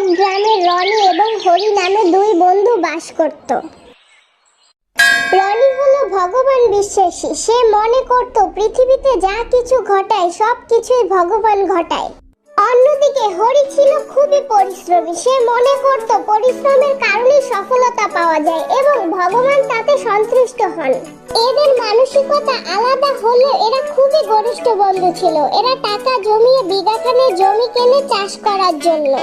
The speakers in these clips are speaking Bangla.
এক গ্রামে রনি এবং হরি নামে দুই বন্ধু বাস করত। রনি হলো ভগবান বিশ্বাসী। সে মনে করত, পৃথিবীতে যা কিছু ঘটায়, সব কিছুই ভগবান ঘটায়। অন্যদিকে হরি ছিল খুবই পরিশ্রমী। সে মনে করত, পরিশ্রমের কারণে সফলতা পাওয়া যায় এবং ভগবান তাতে সন্তুষ্ট হন। এদের মানসিকতা আলাদা হলেও এরা খুবই ঘনিষ্ঠ বন্ধু ছিল। এরা টাকা জমিয়ে বিঘাখানে জমি কেনে চাষ করার জন্য।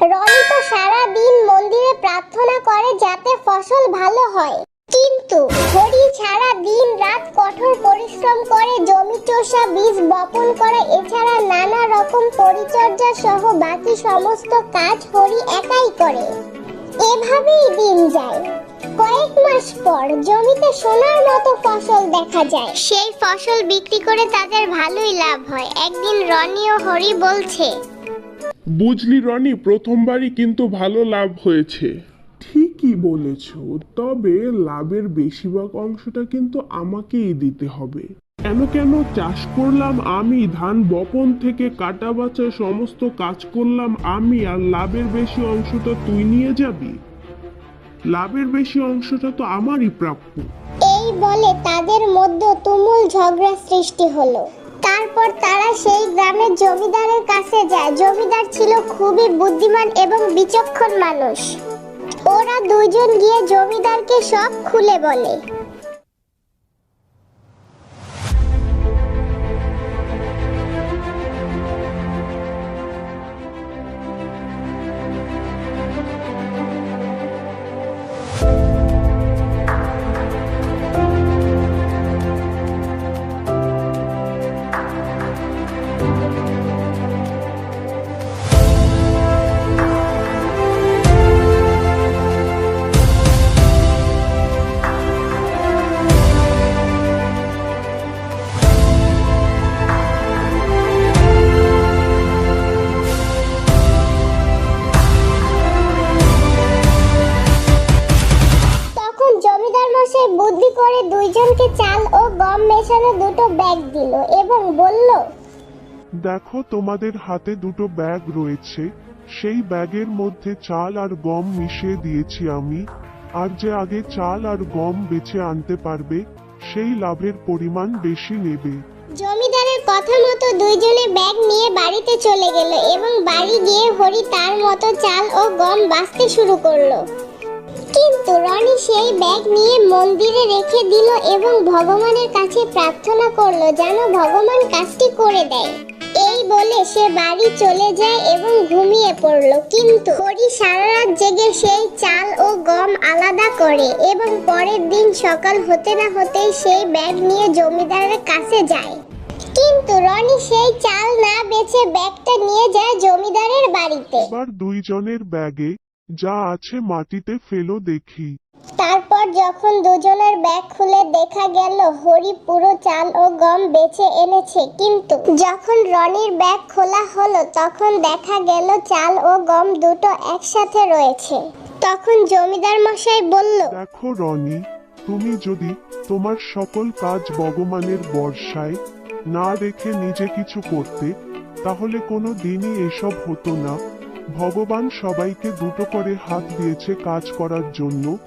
রনি তো সারা দিন মন্দিরে প্রার্থনা করে যাতে ফসল ভালো হয়। কিন্তু হরি সারা দিন রাত কঠোর পরিশ্রম করে জমি চষা, বীজ বপন করা, এছাড়া নানা রকম পরিচর্যা সহ বাকি সমস্ত কাজ হরি একাই করে। এভাবেই দিন যায়। কয়েক মাস পর জমিতে সোনার মতো ফসল দেখা যায়। সেই ফসল বিক্রি করে তাদের ভালোই লাভ হয়। একদিন রনি ও হরি বলছে বুঝলি রনি প্রথমবারই কিন্তু ভালো লাভ হয়েছে। ঠিকই বলেছ তবে লাভের বেশিরভাগ অংশটা কিন্তু আমাকেই দিতে হবে। কেন কেন চাষ করলাম আমি ধান বপন থেকে কাটা বাছা সমস্ত কাজ করলাম আমি আর লাভের বেশি অংশটা তুই নিয়ে যাবি? লাভের বেশি অংশটা তো আমারই প্রাপ্য। এই বলে তাদের মধ্যে তুমুল ঝগড়া সৃষ্টি হলো। তারপর তারা সেই গ্রামের জমিদারের কাছে যায়। জমিদার ছিল খুবই বুদ্ধিমান এবং বিচক্ষণ মানুষ। ওরা দুজন গিয়ে জমিদারকে সব খুলে বলে। মেশানো দুটো ব্যাগ দিল এবং বলল দেখো তোমাদের হাতে দুটো ব্যাগ রয়েছে। সেই ব্যাগের মধ্যে চাল আর গম মিশিয়ে দিয়েছি আমি। আর যে আগে চাল আর গম বেচে আনতে পারবে সেই লাভের পরিমাণ বেশি নেবে। জমিদারের কথা মতো দুইজনে ব্যাগ নিয়ে বাড়িতে চলে গেল এবং বাড়ি গিয়ে হরি তার মতো চাল ও গম বাঁচতে শুরু করল। কিন্তু রনি সেই ব্যাগ নিয়ে মন্দিরে রেখে দিল এবং ভগবানের কাছে প্রার্থনা করল যেন ভগবান কাজটি করে দেয়। এই বলে সে বাড়ি চলে যায় এবং ঘুমিয়ে পড়ল। কিন্তু হরি সারা রাত জেগে সেই চাল ও গম আলাদা করে এবং পরের দিন সকাল হতে না হতেই সেই ব্যাগ নিয়ে জমিদারের কাছে যায়। কিন্তু রনি সেই চাল না বেচে ব্যাগটা নিয়ে যায় জমিদারের বাড়িতে। দুইজনের ব্যাগে যা আছে মাটিতে ফেলো দেখি। তারপর যখন দুজনের ব্যাগ খুলে দেখা গেল হরি পুরো চাল ও গম বেচে এনেছে। কিন্তু যখন রনির ব্যাগ খোলা হলো তখন দেখা গেল চাল ও গম দুটো একসাথে রয়েছে। তখন জমিদার মশাই বলল দেখো রনি তুমি যদি তোমার সকল কাজ ভগবানের বর্ষায় না রেখে নিজে কিছু করতে তাহলে কোনো দিনই এসব হতো না। ভগবান সবাইকে দুটো করে হাত দিয়েছে কাজ করার জন্য।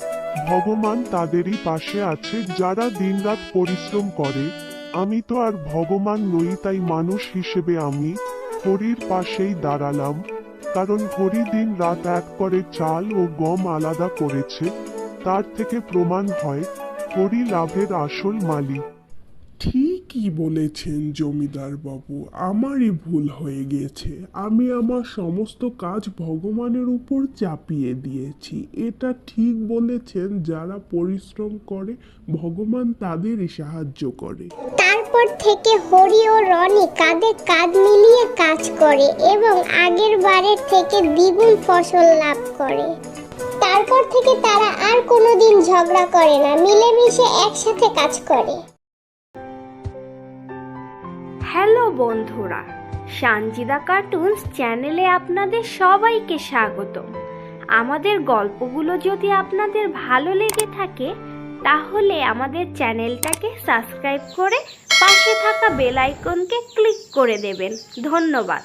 ভগবান তাদেরই পাশে আছে, যারা দিনরাত পরিশ্রম করে। আমি তো আর ভগবান নই, তাই মানুষ হিসেবে আমি হরির পাশেই দাঁড়ালাম। কারণ হরি দিন রাত এক করে চাল ও গম আলাদা করেছে। তার থেকে প্রমাণ হয়, হরি লাভের আসল মালিক। ঠিকই বলেছেন জমিদার বাবু, আমারই ভুল হয়ে গেছে। আমি আমার সমস্ত কাজ ভগবানের উপর চাপিয়ে দিয়েছি। এটা ঠিক বলেছেন, যারা পরিশ্রম করে, ভগবান তাদেরই সাহায্য করে। তারপর থেকে হরি ও রনি কাঁধে কাঁধ মিলিয়ে কাজ করে এবং আগের বারের থেকে দ্বিগুণ ফসল লাভ করে। তারপর থেকে তারা আর কোনোদিন ঝগড়া করে না, মিলেমিশে একসাথে কাজ করে। হ্যালো বন্ধুরা, সানজিদা কার্টুনস চ্যানেলে আপনাদের সবাইকে স্বাগত। আমাদের গল্পগুলো যদি আপনাদের ভালো লেগে থাকে, তাহলে আমাদের চ্যানেলটাকে সাবস্ক্রাইব করে পাশে থাকা বেল আইকনকে ক্লিক করে দেবেন। ধন্যবাদ।